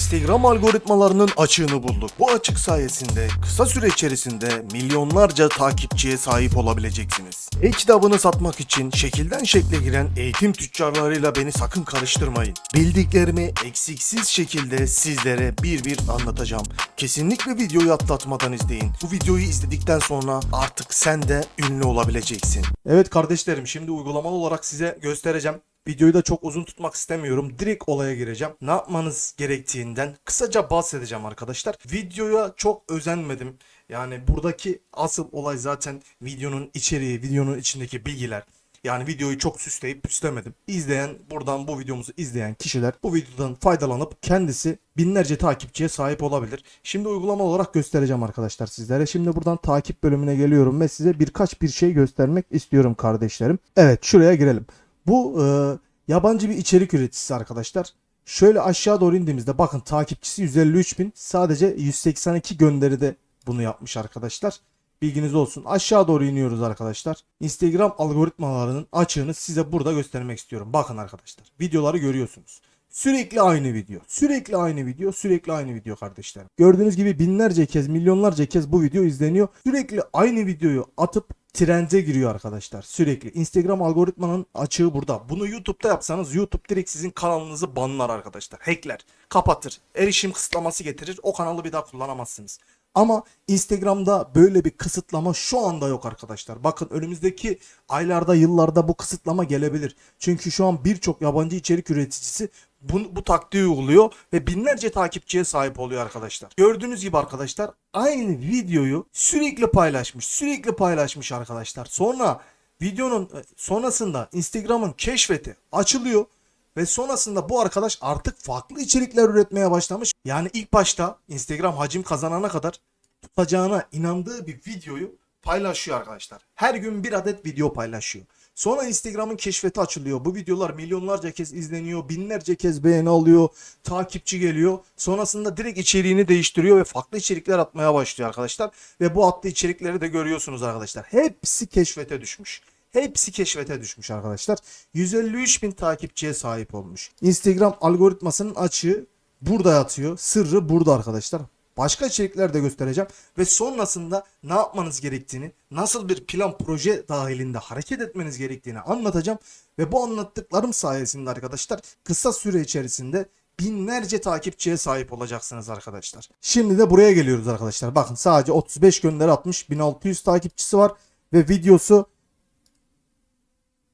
Instagram algoritmalarının açığını bulduk. Bu açık sayesinde kısa süre içerisinde milyonlarca takipçiye sahip olabileceksiniz. E-kitabını satmak için şekilden şekle giren eğitim tüccarlarıyla beni sakın karıştırmayın. Bildiklerimi eksiksiz şekilde sizlere bir bir anlatacağım. Kesinlikle videoyu atlatmadan izleyin. Bu videoyu izledikten sonra artık sen de ünlü olabileceksin. Evet kardeşlerim şimdi uygulamalı olarak size göstereceğim. Videoyu da çok uzun tutmak istemiyorum. Direkt olaya gireceğim. Ne yapmanız gerektiğinden kısaca bahsedeceğim arkadaşlar. Videoya çok özenmedim. Yani buradaki asıl olay zaten videonun içeriği, videonun içindeki bilgiler. Yani videoyu çok süsleyip püslemedim. İzleyen, buradan bu videomuzu izleyen kişiler bu videodan faydalanıp kendisi binlerce takipçiye sahip olabilir. Şimdi uygulama olarak göstereceğim arkadaşlar sizlere. Şimdi buradan takip bölümüne geliyorum ve size birkaç bir şey göstermek istiyorum kardeşlerim. Evet şuraya girelim. Bu e, yabancı bir içerik üreticisi arkadaşlar. Şöyle aşağı doğru indiğimizde bakın takipçisi 153 bin. Sadece 182 gönderide bunu yapmış arkadaşlar. Bilginiz olsun. Aşağı doğru iniyoruz arkadaşlar. Instagram algoritmalarının açığını size burada göstermek istiyorum. Bakın arkadaşlar. Videoları görüyorsunuz. Sürekli aynı video. Sürekli aynı video. Sürekli aynı video kardeşlerim. Gördüğünüz gibi binlerce kez, milyonlarca kez bu video izleniyor. Sürekli aynı videoyu atıp trende giriyor arkadaşlar. Sürekli. Instagram algoritmanın açığı burada. Bunu YouTube'da yapsanız YouTube direkt sizin kanalınızı banlar arkadaşlar. Hackler. Kapatır. Erişim kısıtlaması getirir. O kanalı bir daha kullanamazsınız. Ama Instagram'da böyle bir kısıtlama şu anda yok arkadaşlar. Bakın önümüzdeki aylarda, yıllarda bu kısıtlama gelebilir. Çünkü şu an birçok yabancı içerik üreticisi bu, bu taktiği uyguluyor ve binlerce takipçiye sahip oluyor arkadaşlar. Gördüğünüz gibi arkadaşlar aynı videoyu sürekli paylaşmış, sürekli paylaşmış arkadaşlar. Sonra videonun e, sonrasında Instagram'ın keşfeti açılıyor ve sonrasında bu arkadaş artık farklı içerikler üretmeye başlamış. Yani ilk başta Instagram hacim kazanana kadar tutacağına inandığı bir videoyu paylaşıyor arkadaşlar. Her gün bir adet video paylaşıyor. Sonra Instagram'ın keşfeti açılıyor. Bu videolar milyonlarca kez izleniyor, binlerce kez beğeni alıyor, takipçi geliyor. Sonrasında direkt içeriğini değiştiriyor ve farklı içerikler atmaya başlıyor arkadaşlar. Ve bu attığı içerikleri de görüyorsunuz arkadaşlar. Hepsi keşfete düşmüş. Hepsi keşfete düşmüş arkadaşlar. 153 bin takipçiye sahip olmuş. Instagram algoritmasının açığı burada yatıyor. Sırrı burada arkadaşlar. Başka içerikler de göstereceğim ve sonrasında ne yapmanız gerektiğini, nasıl bir plan proje dahilinde hareket etmeniz gerektiğini anlatacağım ve bu anlattıklarım sayesinde arkadaşlar kısa süre içerisinde binlerce takipçiye sahip olacaksınız arkadaşlar. Şimdi de buraya geliyoruz arkadaşlar. Bakın sadece 35 gönderi atmış, 1600 takipçisi var ve videosu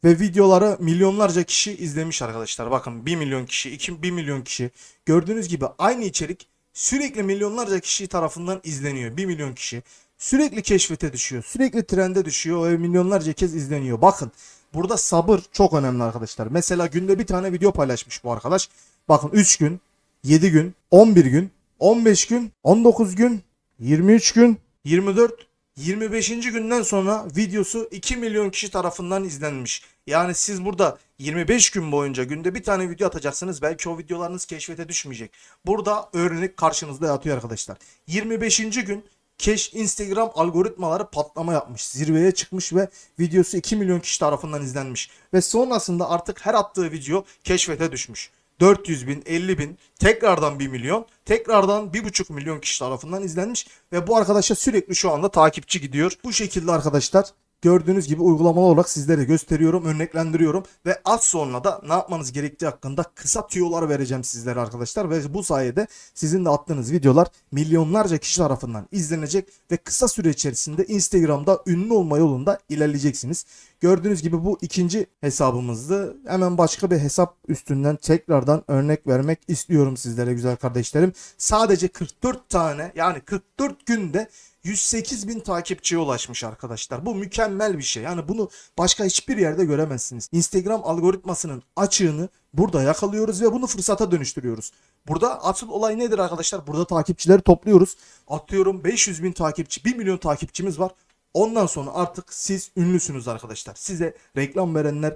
ve videoları milyonlarca kişi izlemiş arkadaşlar. Bakın 1 milyon kişi, 2 1 milyon kişi. Gördüğünüz gibi aynı içerik sürekli milyonlarca kişi tarafından izleniyor. 1 milyon kişi. Sürekli keşfete düşüyor. Sürekli trende düşüyor ve milyonlarca kez izleniyor. Bakın burada sabır çok önemli arkadaşlar. Mesela günde bir tane video paylaşmış bu arkadaş. Bakın 3 gün, 7 gün, 11 gün, 15 gün, 19 gün, 23 gün, 24 25. günden sonra videosu 2 milyon kişi tarafından izlenmiş. Yani siz burada 25 gün boyunca günde bir tane video atacaksınız. Belki o videolarınız keşfete düşmeyecek. Burada örnek karşınızda yatıyor arkadaşlar. 25. gün keş Instagram algoritmaları patlama yapmış. Zirveye çıkmış ve videosu 2 milyon kişi tarafından izlenmiş. Ve sonrasında artık her attığı video keşfete düşmüş. 400 bin, 50 bin, tekrardan 1 milyon, tekrardan 1,5 milyon kişi tarafından izlenmiş ve bu arkadaşa sürekli şu anda takipçi gidiyor. Bu şekilde arkadaşlar gördüğünüz gibi uygulamalı olarak sizlere gösteriyorum, örneklendiriyorum ve az sonra da ne yapmanız gerektiği hakkında kısa tüyolar vereceğim sizlere arkadaşlar ve bu sayede sizin de attığınız videolar milyonlarca kişi tarafından izlenecek ve kısa süre içerisinde Instagram'da ünlü olma yolunda ilerleyeceksiniz. Gördüğünüz gibi bu ikinci hesabımızdı. Hemen başka bir hesap üstünden tekrardan örnek vermek istiyorum sizlere güzel kardeşlerim. Sadece 44 tane yani 44 günde 108 bin takipçiye ulaşmış arkadaşlar. Bu mükemmel bir şey. Yani bunu başka hiçbir yerde göremezsiniz. Instagram algoritmasının açığını burada yakalıyoruz ve bunu fırsata dönüştürüyoruz. Burada asıl olay nedir arkadaşlar? Burada takipçileri topluyoruz. Atıyorum 500 bin takipçi, 1 milyon takipçimiz var. Ondan sonra artık siz ünlüsünüz arkadaşlar. Size reklam verenler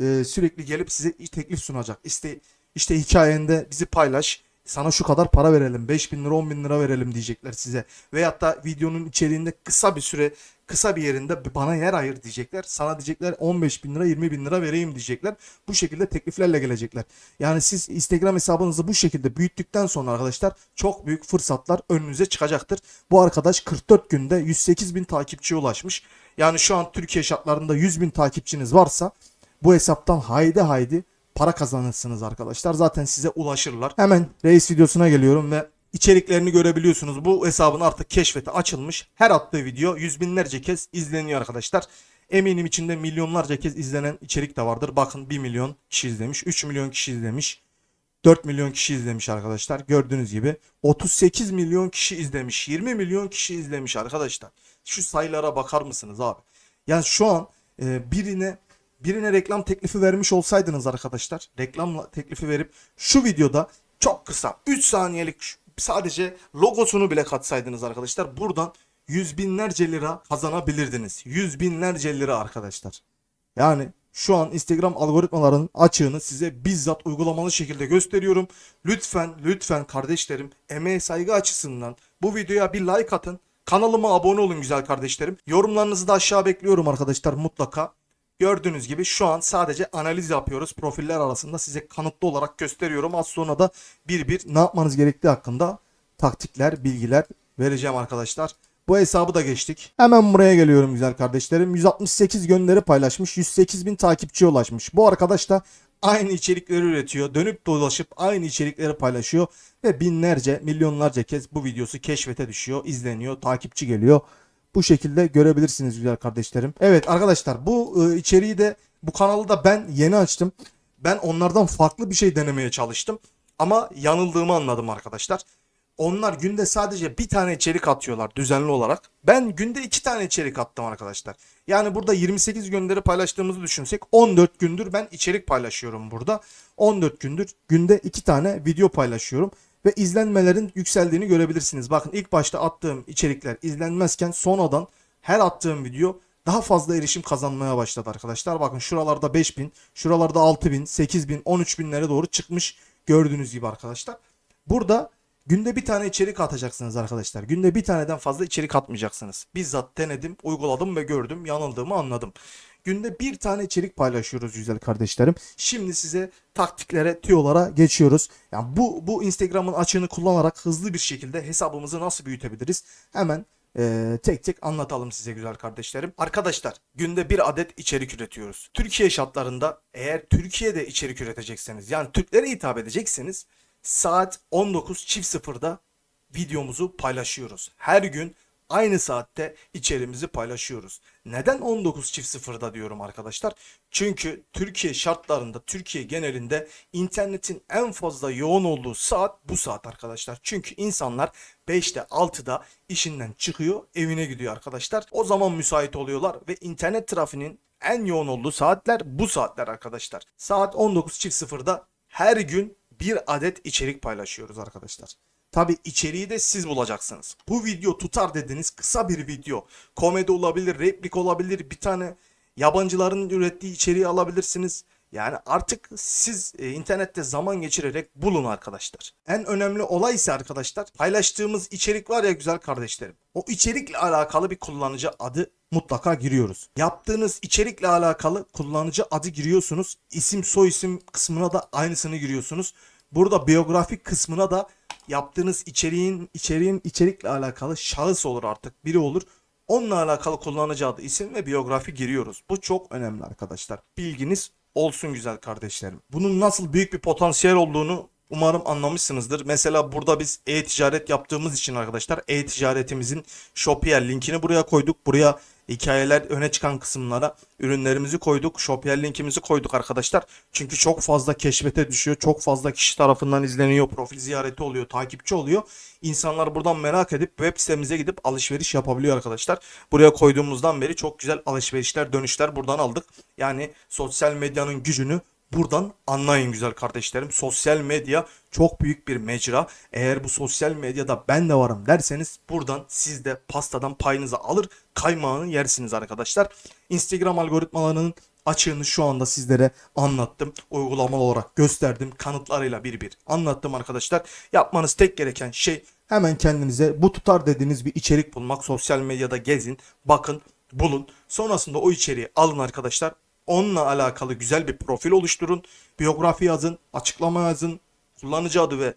e, sürekli gelip size teklif sunacak. İşte işte hikayende bizi paylaş. Sana şu kadar para verelim 5 bin lira 10 bin lira verelim diyecekler size. Veyahut da videonun içeriğinde kısa bir süre kısa bir yerinde bana yer ayır diyecekler. Sana diyecekler 15 bin lira 20 bin lira vereyim diyecekler. Bu şekilde tekliflerle gelecekler. Yani siz Instagram hesabınızı bu şekilde büyüttükten sonra arkadaşlar çok büyük fırsatlar önünüze çıkacaktır. Bu arkadaş 44 günde 108 bin takipçiye ulaşmış. Yani şu an Türkiye şartlarında 100 bin takipçiniz varsa bu hesaptan haydi haydi para kazanırsınız arkadaşlar. Zaten size ulaşırlar. Hemen reis videosuna geliyorum ve içeriklerini görebiliyorsunuz. Bu hesabın artık keşfete açılmış. Her attığı video yüz binlerce kez izleniyor arkadaşlar. Eminim içinde milyonlarca kez izlenen içerik de vardır. Bakın 1 milyon kişi izlemiş, 3 milyon kişi izlemiş. 4 milyon kişi izlemiş arkadaşlar. Gördüğünüz gibi 38 milyon kişi izlemiş. 20 milyon kişi izlemiş arkadaşlar. Şu sayılara bakar mısınız abi? Yani şu an e, birine birine reklam teklifi vermiş olsaydınız arkadaşlar. Reklam teklifi verip şu videoda çok kısa 3 saniyelik sadece logosunu bile katsaydınız arkadaşlar. Buradan yüz binlerce lira kazanabilirdiniz. Yüz binlerce lira arkadaşlar. Yani şu an Instagram algoritmalarının açığını size bizzat uygulamalı şekilde gösteriyorum. Lütfen lütfen kardeşlerim emeğe saygı açısından bu videoya bir like atın. Kanalıma abone olun güzel kardeşlerim. Yorumlarınızı da aşağı bekliyorum arkadaşlar mutlaka. Gördüğünüz gibi şu an sadece analiz yapıyoruz. Profiller arasında size kanıtlı olarak gösteriyorum. Az sonra da bir bir ne yapmanız gerektiği hakkında taktikler, bilgiler vereceğim arkadaşlar. Bu hesabı da geçtik. Hemen buraya geliyorum güzel kardeşlerim. 168 gönderi paylaşmış. 108 bin takipçiye ulaşmış. Bu arkadaş da aynı içerikleri üretiyor. Dönüp dolaşıp aynı içerikleri paylaşıyor. Ve binlerce, milyonlarca kez bu videosu keşfete düşüyor. izleniyor, takipçi geliyor. Bu şekilde görebilirsiniz güzel kardeşlerim. Evet arkadaşlar bu e, içeriği de bu kanalı da ben yeni açtım. Ben onlardan farklı bir şey denemeye çalıştım. Ama yanıldığımı anladım arkadaşlar. Onlar günde sadece bir tane içerik atıyorlar düzenli olarak. Ben günde iki tane içerik attım arkadaşlar. Yani burada 28 gönderi paylaştığımızı düşünsek 14 gündür ben içerik paylaşıyorum burada. 14 gündür günde iki tane video paylaşıyorum. Ve izlenmelerin yükseldiğini görebilirsiniz. Bakın ilk başta attığım içerikler izlenmezken sonradan her attığım video daha fazla erişim kazanmaya başladı arkadaşlar. Bakın şuralarda 5000, şuralarda 6000, 8000, 13000'lere doğru çıkmış gördüğünüz gibi arkadaşlar. Burada günde bir tane içerik atacaksınız arkadaşlar. Günde bir taneden fazla içerik atmayacaksınız. Bizzat denedim, uyguladım ve gördüm, yanıldığımı anladım. Günde bir tane içerik paylaşıyoruz güzel kardeşlerim. Şimdi size taktiklere, tüyolara geçiyoruz. Yani bu bu Instagram'ın açığını kullanarak hızlı bir şekilde hesabımızı nasıl büyütebiliriz? Hemen ee, tek tek anlatalım size güzel kardeşlerim. Arkadaşlar günde bir adet içerik üretiyoruz. Türkiye şartlarında eğer Türkiye'de içerik üretecekseniz yani Türklere hitap edecekseniz saat 19 çift sıfırda videomuzu paylaşıyoruz. Her gün aynı saatte içeriğimizi paylaşıyoruz. Neden 19 çift sıfırda diyorum arkadaşlar? Çünkü Türkiye şartlarında, Türkiye genelinde internetin en fazla yoğun olduğu saat bu saat arkadaşlar. Çünkü insanlar 5'te 6'da işinden çıkıyor, evine gidiyor arkadaşlar. O zaman müsait oluyorlar ve internet trafiğinin en yoğun olduğu saatler bu saatler arkadaşlar. Saat 19 çift sıfırda her gün bir adet içerik paylaşıyoruz arkadaşlar. Tabi içeriği de siz bulacaksınız. Bu video tutar dediniz kısa bir video. Komedi olabilir, replik olabilir, bir tane yabancıların ürettiği içeriği alabilirsiniz. Yani artık siz e, internette zaman geçirerek bulun arkadaşlar. En önemli olay ise arkadaşlar paylaştığımız içerik var ya güzel kardeşlerim. O içerikle alakalı bir kullanıcı adı mutlaka giriyoruz. Yaptığınız içerikle alakalı kullanıcı adı giriyorsunuz. İsim soy isim kısmına da aynısını giriyorsunuz. Burada biyografik kısmına da yaptığınız içeriğin içeriğin içerikle alakalı şahıs olur artık biri olur. Onunla alakalı kullanıcı adı, isim ve biyografi giriyoruz. Bu çok önemli arkadaşlar. Bilginiz olsun güzel kardeşlerim. Bunun nasıl büyük bir potansiyel olduğunu umarım anlamışsınızdır. Mesela burada biz e-ticaret yaptığımız için arkadaşlar e-ticaretimizin Shopier linkini buraya koyduk. Buraya hikayeler öne çıkan kısımlara ürünlerimizi koyduk. Shopier linkimizi koyduk arkadaşlar. Çünkü çok fazla keşfete düşüyor. Çok fazla kişi tarafından izleniyor. Profil ziyareti oluyor. Takipçi oluyor. İnsanlar buradan merak edip web sitemize gidip alışveriş yapabiliyor arkadaşlar. Buraya koyduğumuzdan beri çok güzel alışverişler, dönüşler buradan aldık. Yani sosyal medyanın gücünü Buradan anlayın güzel kardeşlerim. Sosyal medya çok büyük bir mecra. Eğer bu sosyal medyada ben de varım derseniz buradan siz de pastadan payınızı alır kaymağını yersiniz arkadaşlar. Instagram algoritmalarının açığını şu anda sizlere anlattım. Uygulamalı olarak gösterdim. Kanıtlarıyla bir bir anlattım arkadaşlar. Yapmanız tek gereken şey hemen kendinize bu tutar dediğiniz bir içerik bulmak. Sosyal medyada gezin, bakın, bulun. Sonrasında o içeriği alın arkadaşlar. Onunla alakalı güzel bir profil oluşturun. Biyografi yazın, açıklama yazın, kullanıcı adı ve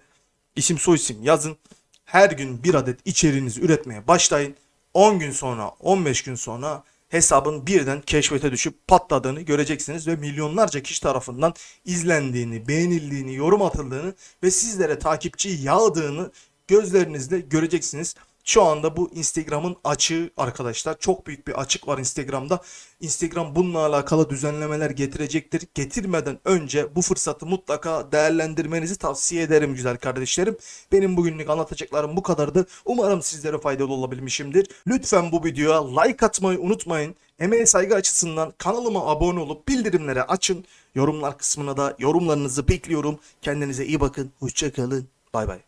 isim soyisim yazın. Her gün bir adet içeriğinizi üretmeye başlayın. 10 gün sonra, 15 gün sonra hesabın birden keşfete düşüp patladığını göreceksiniz ve milyonlarca kişi tarafından izlendiğini, beğenildiğini, yorum atıldığını ve sizlere takipçi yağdığını gözlerinizle göreceksiniz. Şu anda bu Instagram'ın açığı arkadaşlar. Çok büyük bir açık var Instagram'da. Instagram bununla alakalı düzenlemeler getirecektir. Getirmeden önce bu fırsatı mutlaka değerlendirmenizi tavsiye ederim güzel kardeşlerim. Benim bugünlük anlatacaklarım bu kadardı. Umarım sizlere faydalı olabilmişimdir. Lütfen bu videoya like atmayı unutmayın. Emeğe saygı açısından kanalıma abone olup bildirimleri açın. Yorumlar kısmına da yorumlarınızı bekliyorum. Kendinize iyi bakın. Hoşçakalın. Bay bay.